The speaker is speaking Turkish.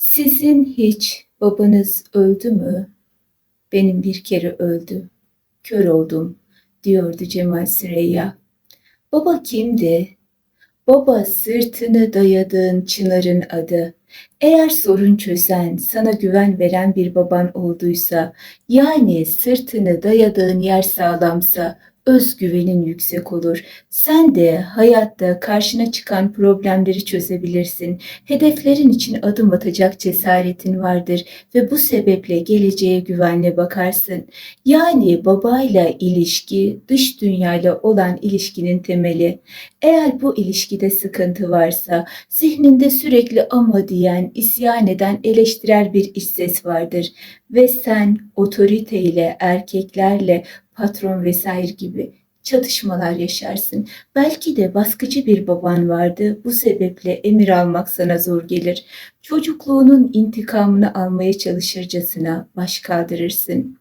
Sizin hiç babanız öldü mü? Benim bir kere öldü. Kör oldum, diyordu Cemal Süreyya. Baba kimdi? Baba sırtını dayadığın çınarın adı. Eğer sorun çözen, sana güven veren bir baban olduysa, yani sırtını dayadığın yer sağlamsa, özgüvenin yüksek olur. Sen de hayatta karşına çıkan problemleri çözebilirsin. Hedeflerin için adım atacak cesaretin vardır ve bu sebeple geleceğe güvenle bakarsın. Yani babayla ilişki dış dünyayla olan ilişkinin temeli. Eğer bu ilişkide sıkıntı varsa, zihninde sürekli ama diyen, isyan eden, eleştirel bir iç ses vardır. Ve sen otoriteyle, erkeklerle, patron vesaire gibi çatışmalar yaşarsın. Belki de baskıcı bir baban vardı. Bu sebeple emir almak sana zor gelir. Çocukluğunun intikamını almaya çalışırcasına baş kaldırırsın.